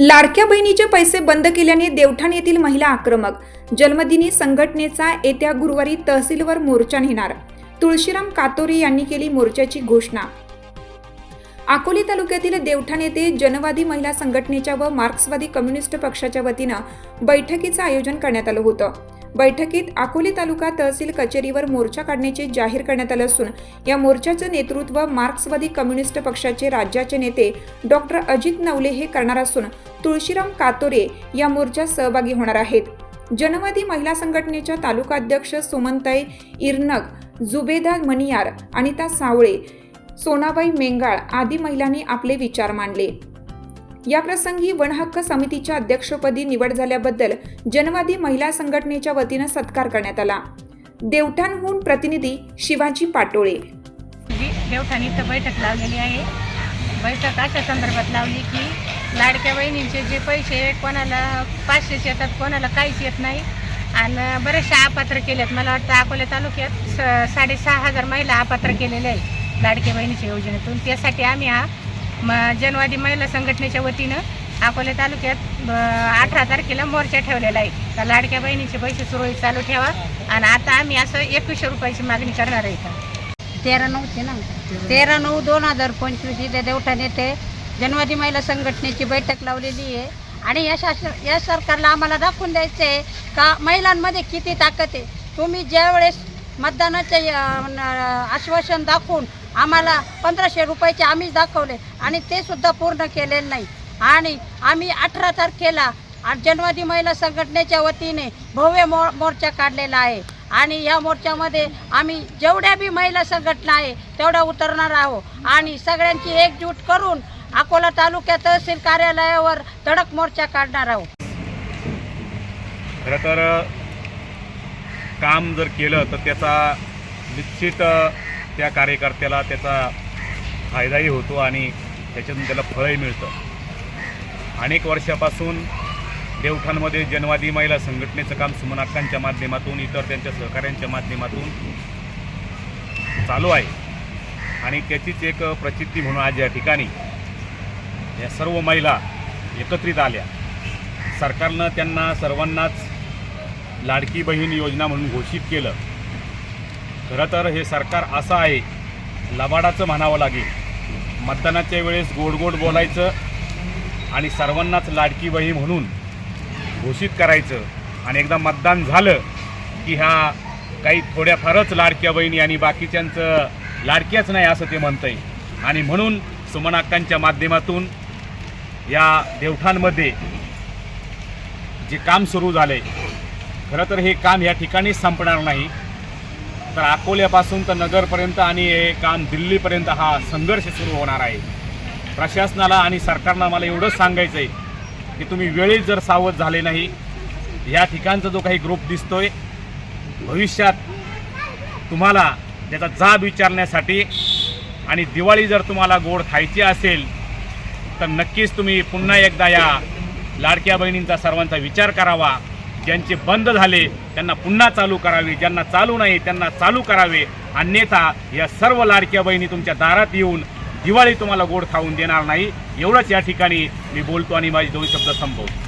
लाडक्या बहिणीचे पैसे बंद केल्याने देवठाण येथील महिला आक्रमक. जन्मदिनी संघटनेचा येत्या गुरुवारी तहसीलवर मोर्चा नेणार. तुळशीराम कातोरे यांनी केली मोर्चाची घोषणा. अकोले तालुक्यातील देवठाण येथे जनवादी महिला संघटनेच्या व मार्क्सवादी कम्युनिस्ट पक्षाच्या वतीनं बैठकीचं आयोजन करण्यात आलं होतं. बैठकीत अकोले तालुका तहसील कचेरीवर मोर्चा काढण्याचे जाहीर करण्यात आलं असून या मोर्चाचं नेतृत्व मार्क्सवादी कम्युनिस्ट पक्षाचे राज्याचे नेते डॉक्टर अजित नवले हे करणार असून तुळशीराम कातोरे या मोर्चात सहभागी होणार आहेत. जनवादी महिला संघटनेच्या तालुका अध्यक्ष सुमनताई इरनक जुबेदा मनियार अनिता सावळे सोनाबाई मेंगाळ आदी महिलांनी आपले विचार मांडले. या प्रसंगी वनहक्क समितीच्या अध्यक्षपदी निवड झाल्याबद्दल जनवादी महिला संघटनेच्या वतीनं सत्कार करण्यात आला. देवठाणहून प्रतिनिधी शिवाजी पाटोळे. जी देवठाण इथं बैठक लावलेली आहे. बैठक अशा संदर्भात लावली की लाडक्या बहिणींचे जे पैसे कोणाला पाचशेच येतात कोणाला काहीच येत नाही. आणि बरेचशा अपात्र केलेत. मला वाटतं अकोले तालुक्यात स साडेसहा हजार महिला अपात्र केलेल्या आहेत लाडक्या बहिणीच्या योजनेतून. त्यासाठी आम्ही हा म जनवादी महिला संघटनेच्या वतीनं अकोल्या तालुक्यात अठरा तारखेला मोर्चा ठेवलेला आहे. तर लाडक्या बहिणीचे पैसे सुरळीत चालू ठेवा आणि आता आम्ही असं एकवीसशे रुपयाची मागणी करणार आहे का तेरा नऊचे ना तेरा नऊ दोन हजार पंचवीस इथे देवठाण येते. जनवादी महिला संघटनेची बैठक लावलेली आहे. आणि या शासन या सरकारला आम्हाला दाखवून द्यायचं आहे का महिलांमध्ये किती ताकद आहे. तुम्ही ज्यावेळेस मतदानाचे न- आश्वासन दाखवून आम्हाला पंधराशे रुपयाचे आम्हीच दाखवले आणि ते सुद्धा पूर्ण केलेलं नाही. आणि आम्ही अठरा तारखेला जनवादी महिला संघटनेच्या वतीने भव्य मो मोर्चा काढलेला आहे. आणि या मोर्चामध्ये आम्ही जेवढ्या बी महिला संघटना आहे तेवढ्या उतरणार आहोत. आणि सगळ्यांची एकजूट करून अकोला तालुक्यात तहसील कार्यालयावर धडक मोर्चा काढणार आहोत. खरं तर काम जर केलं तर त्याचा निश्चित त्या कार्यकर्त्याला त्याचा फायदाही होतो आणि त्याच्यातून त्याला फळही मिळतं. अनेक वर्षापासून देवठाणमध्ये जनवादी महिला संघटनेचं काम सुमनाक्कांच्या माध्यमातून इतर त्यांच्या सहकाऱ्यांच्या माध्यमातून चालू आहे. आणि त्याचीच एक प्रचिती म्हणून आज या ठिकाणी या सर्व महिला एकत्रित आल्या. सरकारनं त्यांना सर्वांनाच लाडकी बहीण योजना म्हणून घोषित केलं. खरं तर हे सरकार असं आहे लबाडाचं म्हणावं लागेल. मतदानाच्या वेळेस गोड गोड बोलायचं आणि सर्वांनाच लाडकी बहीण म्हणून घोषित करायचं. आणि एकदा मतदान झालं की ह्या काही थोड्याफारच लाडक्या बहिणी आणि बाकीच्यांचं लाडक्याच नाही असं ते म्हणतंय. आणि म्हणून सुमनाक्कांच्या माध्यमातून या देवठांमध्ये जे काम सुरू झालं आहे खरं तर हे काम या ठिकाणीच संपणार नाही. तर अकोल्यापासून तर नगरपर्यंत आणि हे काम दिल्लीपर्यंत हा संघर्ष सुरू होणार आहे. प्रशासनाला आणि सरकारनं मला एवढंच सांगायचं आहे की तुम्ही वेळेत जर सावध झाले नाही या ठिकाणचा जो काही ग्रुप दिसतोय भविष्यात तुम्हाला त्याचा जाब विचारण्यासाठी आणि दिवाळी जर तुम्हाला गोड खायची असेल तर नक्कीच तुम्ही पुन्हा एकदा या लाडक्या बहिणींचा सर्वांचा विचार करावा. ज्यांचे बंद झाले त्यांना पुन्हा चालू करावे. ज्यांना चालू नाही त्यांना चालू करावे. अन्यथा या सर्व लाडक्या बहिणी तुमच्या दारात येऊन दिवाळी तुम्हाला गोड खाऊन देणार नाही. एवढंच या ठिकाणी मी बोलतो आणि माझे दोन शब्द संपवतो.